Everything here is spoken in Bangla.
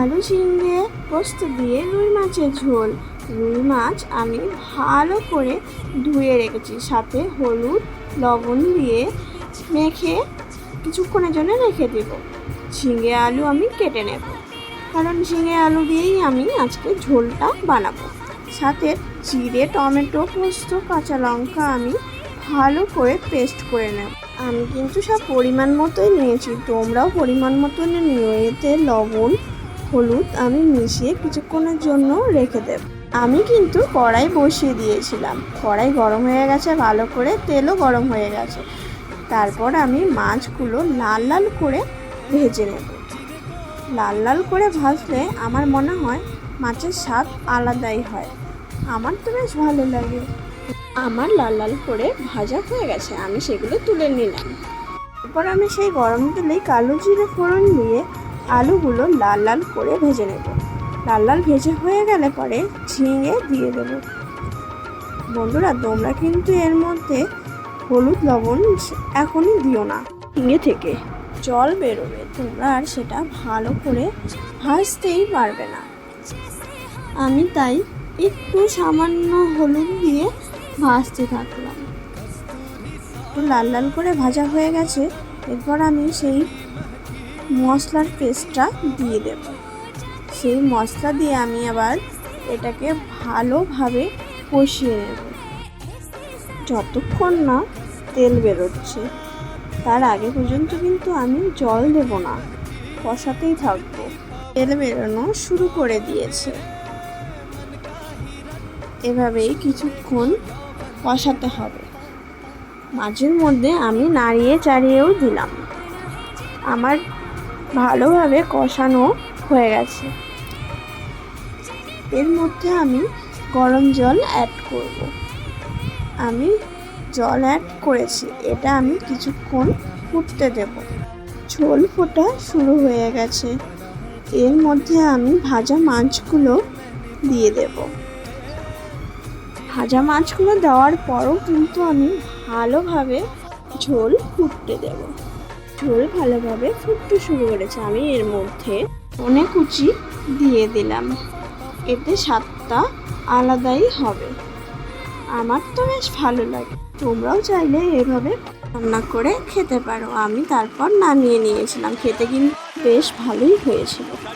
আলু ঝিঙে, পোস্ত দিয়ে রুই মাছের ঝোল। রুই মাছ আমি ভালো করে ধুয়ে রেখেছি। সাথে হলুদ, লবণ দিয়ে মেখে কিছুক্ষণের জন্য রেখে দেব। ঝিঙে আলু আমি কেটে নেব। কারণ ঝিঙে আলু দিয়েই আমি আজকে ঝোলটা বানাবো। সাথে জিরে, টমেটো, পোস্ত, কাঁচা লঙ্কা আমি ভালো করে পেস্ট করে নেব। আমি কিন্তু সব পরিমাণ মতোই নিয়েছি। তোমরাও পরিমাণ মতন নিও। এতে লবণ হলুদ আমি মিশিয়ে কিছুক্ষণের জন্য রেখে দেব। আমি কিন্তু কড়াই বসিয়ে দিয়েছিলাম। কড়াই গরম হয়ে গেছে, ভালো করে তেলও গরম হয়ে গেছে। তারপর আমি মাছগুলো লাল লাল করে ভেজে নেব। লাল লাল করে ভাজলে আমার মনে হয় মাছের স্বাদ আলাদাই হয়। আমার তো বেশ ভালো লাগে। আমার লাল লাল করে ভাজা হয়ে গেছে, আমি সেগুলো তুলে নিলাম। তারপর আমি সেই গরম তেলেই কালো জিরে ফোড়ন দিয়ে আলুগুলো লাল লাল করে ভেজে নেব। লাল লাল ভেজে হয়ে গেলে পরে ঝিঙে দিয়ে দেব। বন্ধুরা, তোমরা কিন্তু এর মধ্যে হলুদ, লবণ এখনই দিও না। ঝিঙে থেকে জল বেরোবে। তোমরা আর সেটা ভালো করে ভাজতেই পারবে না। আমি তাই একটু সামান্য হলুদ দিয়ে ভাজতে থাকলাম। লাল লাল করে ভাজা হয়ে গেছে। এরপর আমি সেই মশলার পেস্টটা দিয়ে দেব। সেই মশলা দিয়ে আমি আবার এটাকে ভালোভাবে কষিয়ে নেব। যতক্ষণ না তেল বেরোচ্ছে, তার আগে পর্যন্ত কিন্তু আমি জল দেব না। কষাতেই থাকব। তেল বেরোনো শুরু করে দিয়েছে। এভাবেই কিছুক্ষণ কষাতে হবে। মাঝের মধ্যে আমি নাড়িয়ে চাড়িয়েও দিলাম। আমার ভালোভাবে কষানো হয়ে গেছে। এর মধ্যে আমি গরম জল অ্যাড করব। আমি জল অ্যাড করেছি, এটা আমি কিছুক্ষণ ফুটতে দেব। ঝোল ফোটা শুরু হয়ে গেছে। এর মধ্যে আমি ভাজা মাছগুলো দিয়ে দেব। ভাজা মাছগুলো দেওয়ার পরও কিন্তু আমি ভালোভাবে ঝোল ফুটতে দেব। ঝোল ভালোভাবে ফুটতে শুরু করেছে। আমি এর মধ্যে অনেক কুচি দিয়ে দিলাম। এতে স্বাদটা আলাদাই হবে। আমার তো বেশ ভালো লাগে। তোমরাও চাইলে এভাবে রান্না করে খেতে পারো। আমি তারপর নামিয়ে নিয়েছিলাম। খেতে কিন্তু বেশ ভালোই হয়েছিল।